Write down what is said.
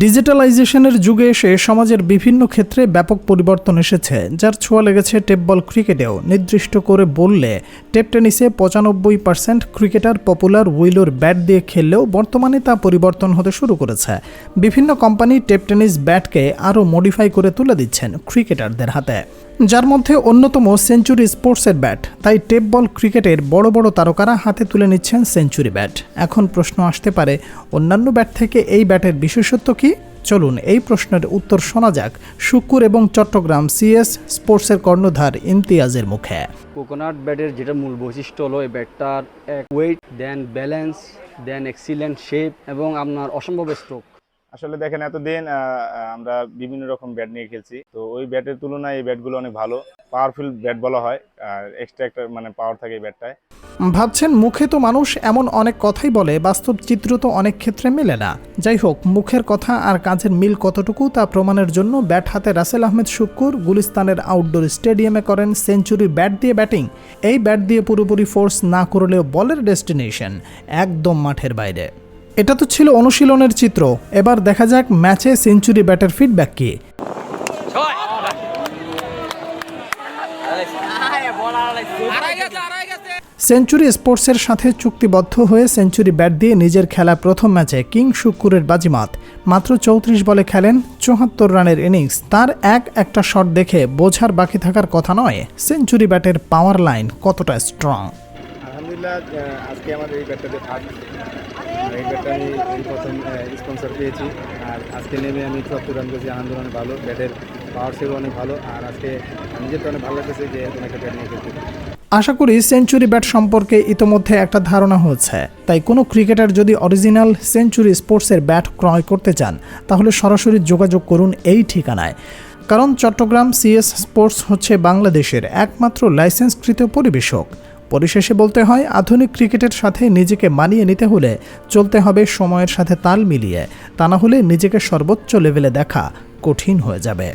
ডিজিটালাইজেশনের যুগে এসে সমাজের বিভিন্ন ক্ষেত্রে ব্যাপক পরিবর্তন এসেছে, যার ছোঁয়া লেগেছে টেপবল ক্রিকেটেও। নির্দিষ্ট করে বললে, টেপ টেনিসে পঁচানব্বই পার্সেন্ট ক্রিকেটার পপুলার উইলোর ব্যাট দিয়ে খেললেও বর্তমানে তা পরিবর্তন হতে শুরু করেছে। বিভিন্ন কোম্পানি টেপ টেনিস ব্যাটকে আরও মডিফাই করে তুলে দিচ্ছেন ক্রিকেটারদের হাতে। যার মধ্যে অন্যতম সেঞ্চুরি স্পোর্টসের ব্যাট। তাই টেপ বল ক্রিকেটের বড় বড় তারকারা হাতে তুলে নিচ্ছেন সেঞ্চুরি ব্যাট। এখন প্রশ্ন আসতে পারে, অন্যান্য ব্যাট থেকে এই ব্যাটের বিশেষত্ব কি? চলুন এই প্রশ্নের উত্তর শোনা যাক শুক্কুর এবং চট্টগ্রাম সিএস স্পোর্টসের কর্ণধার ইমতিয়াজের মুখে। কোকোনাট ব্যাটের যেটা মূল বৈশিষ্ট্য হলো, এই ব্যাটটার এক weight then balance then excellent shape এবং আপনার অসম্ভব স্ট্রোক আসলে দেখেন, এতদিন আমরা বিভিন্ন রকম ব্যাট নিয়ে খেলছি। তো ওই ব্যাটের তুলনায় এই ব্যাটগুলো অনেক ভালো। পাওয়ারফুল ব্যাট বলা হয়। আর এক্সট্রা একটা মানে পাওয়ার থাকে এই ব্যাটটায় ভাবছেন, মুখে তো মানুষ এমন অনেক কথাই বলে, বাস্তব চিত্র তো অনেক ক্ষেত্রে মেলে না। যাই হোক, মুখের কথা আর কাজের মিল কতটুকু তা প্রমাণের জন্য ব্যাট হাতে রাসেল আহমেদ শুক্কুর গুলিস্তানের আউটডোর স্টেডিয়ামে করেন সেঞ্চুরি ব্যাট দিয়ে ব্যাটিং এই ব্যাট দিয়ে পুরোপুরি ফোর্স না করলেও বলের ডেস্টিনেশন একদম মাঠের বাইরে। এটা তো ছিল অনুশীলনের চিত্র। এবার দেখা যাক ম্যাচে সেঞ্চুরি ব্যাটের ফিডব্যাক কি। সেঞ্চুরি স্পোর্টসের সাথে চুক্তিবদ্ধ হয়ে সেঞ্চুরি ব্যাট দিয়ে নিজের খেলা প্রথম ম্যাচে কিং শুক্কুরের বাজিমাত। মাত্র চৌত্রিশ বলে খেলেন চুয়াত্তর রানের ইনিংস। তার এক একটা শট দেখে বোঝার বাকি থাকার কথা নয়। সেঞ্চুরি ব্যাটের পাওয়ার লাইন কতটা স্ট্রং আলহামদুলিল্লাহ আজকে আমার এই ব্যাটটাতে ফার্স্ট এই ব্যাটটা আমি প্রথম স্পন্সর পেয়েছি। আর আজকে নেমে আমি চুয়াত্তর রান করেছি, আনন্দ অনেক ভালো ব্যাটের পাওয়ার সেও অনেক ভালো। আর আজকে নিজের তো অনেক ভালো লাগতেছে যে এরকম একটা ব্যাট নিয়ে খেলতে। আশা করি সেঞ্চুরি ব্যাট সম্পর্কে ইতোমধ্যে একটা ধারণা হচ্ছে তাই কোনো ক্রিকেটার যদি অরিজিনাল সেঞ্চুরি স্পোর্টসের ব্যাট ক্রয় করতে চান, তাহলে সরাসরি যোগাযোগ করুন এই ঠিকানায়। কারণ চট্টগ্রাম সিএস স্পোর্টস হচ্ছে বাংলাদেশের একমাত্র লাইসেন্সকৃত পরিবেশক। পরিশেষে বলতে হয়, আধুনিক ক্রিকেটের সাথে নিজেকে মানিয়ে নিতে হলে চলতে হবে সময়ের সাথে তাল মিলিয়ে। তা না হলে নিজেকে সর্বোচ্চ লেভেলে দেখা কঠিন হয়ে যাবে।